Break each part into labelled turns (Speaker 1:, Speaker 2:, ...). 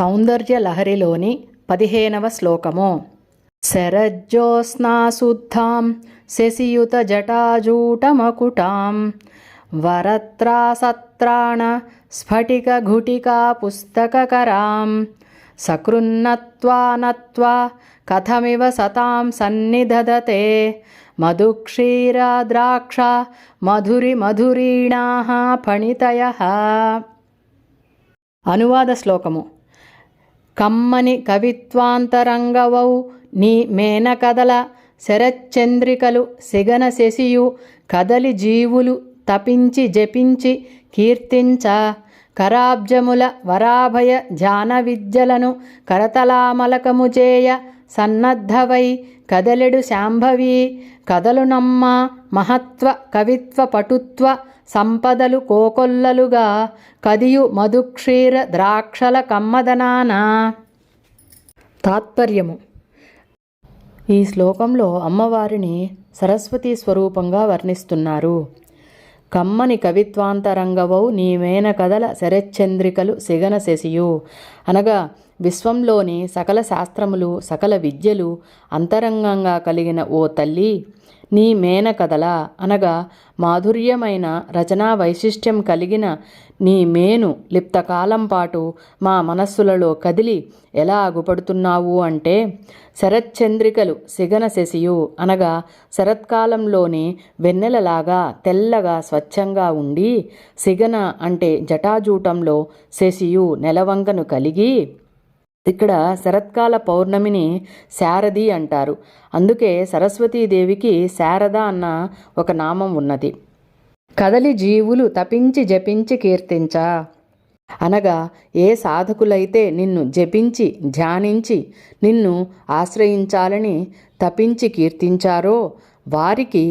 Speaker 1: సౌందర్య లహరిలోని పదిహేనవ శ్లోకము. శరజ్యోత్స్నాశుద్ధాం శశియుత జటాజూటమకుటాం. వరత్రాసత్రాణ స్ఫటిక ఘుటికా పుస్తకరాం సకృన్నత్వా నత్వా కథమివ సతాం సన్నిధదతే. మధుక్షీరా ద్రాక్ష మధురి మధురీణా ఫణితయ. అనువాద శ్లోకము. కమ్మని కవిత్వాంతరంగవౌ నీ మేనకదల శరచంద్రికలు సిగన శశియు కదలి జీవులు తపించి జపించి కీర్తించ కరాబ్జముల వరాభయ ధ్యాన విద్యలను కరతలామలకము చేయ సన్నద్ధవై కదలెడు శాంభవి కదలునమ్మ మహత్వ కవిత్వ పటుత్వ సంపదలు కోకొల్లలుగా కదియు మధుక్షీర ద్రాక్షల కమ్మదనాన. తాత్పర్యము. ఈ శ్లోకంలో అమ్మవారిని సరస్వతీ స్వరూపంగా వర్ణిస్తున్నారు. కమ్మని కవిత్వాంతరంగవౌ నీవేన కదల శరచంద్రికలు సిగన శశియు అనగా విశ్వంలోని సకల శాస్త్రములు సకల విద్యలు అంతరంగంగా కలిగిన ఓ తల్లి నీ మేన కథల అనగా మాధుర్యమైన రచనా వైశిష్ట్యం కలిగిన నీ మేను లిప్తకాలం పాటు మా మనస్సులలో కదిలి ఎలా అగుపడుతున్నావు అంటే శరచ్చంద్రికలు సిగన శశియు. అనగా శరత్కాలంలోని వెన్నెలలాగా తెల్లగా స్వచ్ఛంగా ఉండి సిగన అంటే జటాజూటంలో శశియు నెలవంకను కలిగి ఇక్కడ శరత్కాల పౌర్ణమిని శారది అంటారు. అందుకే సరస్వతీదేవికి శారద అన్న ఒక నామం ఉన్నది. కదలి జీవులు తపించి జపించి కీర్తించా. అనగా ఏ సాధకులైతే నిన్ను జపించి ధ్యానించి నిన్ను ఆశ్రయించాలని తపించి కీర్తించారో వారికి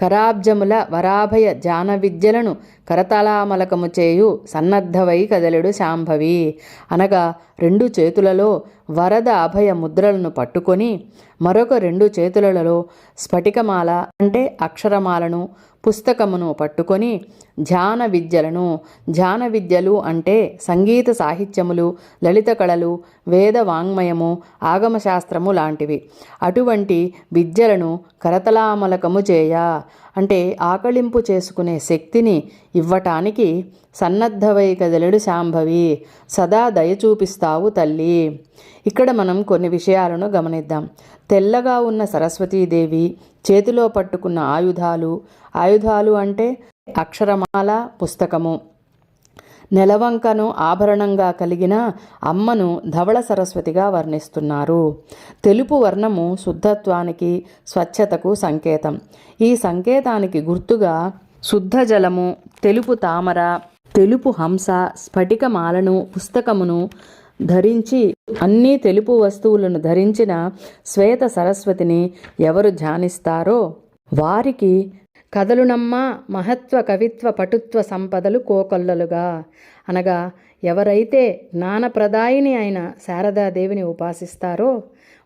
Speaker 1: కరాబ్జముల వరాభయ జాన విద్యలను కరతలామలకము చేయు సన్నద్ధవై కదలెడు శాంభవి. అనగా రెండు చేతులలో వరద అభయ ముద్రలను పట్టుకొని మరొక రెండు చేతులలో స్ఫటికమాల అంటే అక్షరమాలను పుస్తకమును పట్టుకొని ధ్యాన విద్యలను ధ్యాన విద్యలు అంటే సంగీత సాహిత్యములు లలిత కళలు వేద వాంగ్మయము ఆగమశాస్త్రము లాంటివి. అటువంటి విద్యలను కరతలామలకము చేయ. అంటే ఆకళింపు చేసుకునే శక్తిని ఇవ్వటానికి సన్నద్ధవై కదలడు శాంభవి. సదా దయ చూపిస్తావు తల్లి. ఇక్కడ మనం కొన్ని విషయాలను గమనిద్దాం. తెల్లగా ఉన్న సరస్వతీదేవి చేతిలో పట్టుకున్న ఆయుధాలు. ఆయుధాలు అంటే అక్షరమాల పుస్తకము. నెలవంకను ఆభరణంగా కలిగిన అమ్మను ధవళ సరస్వతిగా వర్ణిస్తున్నారు. తెలుపు వర్ణము శుద్ధత్వానికి స్వచ్ఛతకు సంకేతం. ఈ సంకేతానికి గుర్తుగా శుద్ధ జలము తెలుపు తామర తెలుపు హంస స్ఫటికమాలను పుస్తకమును ధరించి అన్ని తెలుపు వస్తువులను ధరించిన శ్వేత సరస్వతిని ఎవరు ధ్యానిస్తారో వారికి కథలునమ్మ మహత్వ కవిత్వ పటుత్వ సంపదలు కోకొల్లలుగా. అనగా ఎవరైతే జ్ఞానప్రదాయిని అయిన శారదాదేవిని ఉపాసిస్తారో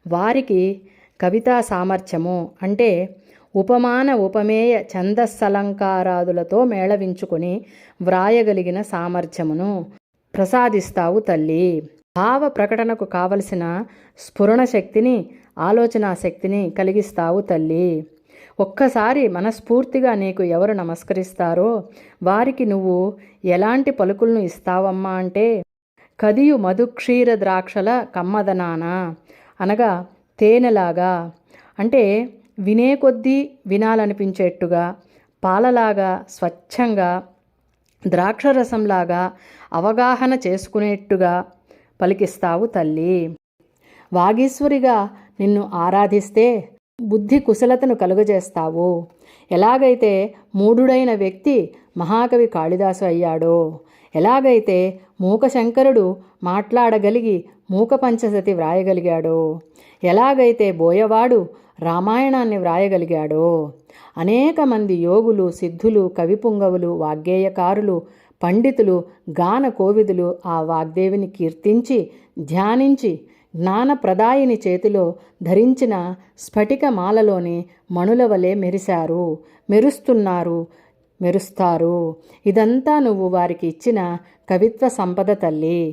Speaker 1: వారికి కవితా సామర్థ్యము అంటే ఉపమాన ఉపమేయ ఛందస్సలంకారాదులతో మేళవించుకొని వ్రాయగలిగిన సామర్థ్యమును ప్రసాదిస్తావు తల్లి. భావ ప్రకటనకు కావలసిన స్ఫురణ శక్తిని ఆలోచనా శక్తిని కలిగిస్తావు తల్లి. ఒక్కసారి మనస్ఫూర్తిగా నీకు ఎవరు నమస్కరిస్తారో వారికి నువ్వు ఎలాంటి పలుకులను ఇస్తావమ్మా అంటే కదియు మధుక్షీర ద్రాక్షల కమ్మదనాన అనగా తేనెలాగా అంటే వినే కొద్దీ వినాలనిపించేట్టుగా పాలలాగా స్వచ్ఛంగా ద్రాక్షరసంలాగా అవగాహన చేసుకునేట్టుగా పలికిస్తావు తల్లి. వాగీశ్వరిగా నిన్ను ఆరాధిస్తే బుద్ధి కుశలతను కలుగజేస్తావు? ఎలాగైతే మూఢుడైన వ్యక్తి మహాకవి కాళిదాసు అయ్యాడో ఎలాగైతే మూకశంకరుడు మాట్లాడగలిగి మూక పంచసతి వ్రాయగలిగాడో ఎలాగైతే బోయవాడు రామాయణాన్ని వ్రాయగలిగాడో అనేక మంది యోగులు సిద్ధులు కవిపుంగవులు వాగ్గేయకారులు పండితులు గాన కోవిదులు ఆ వాగ్దేవిని కీర్తించి ధ్యానించి నానప్రదాయిని చేతిలో ధరించిన స్ఫటిక మాలలోని మణుల వలె మెరిశారు. మెరుస్తున్నారు. మెరుస్తారు. ఇదంతా నువ్వు వారికి ఇచ్చిన కవిత్వ సంపద తల్లి.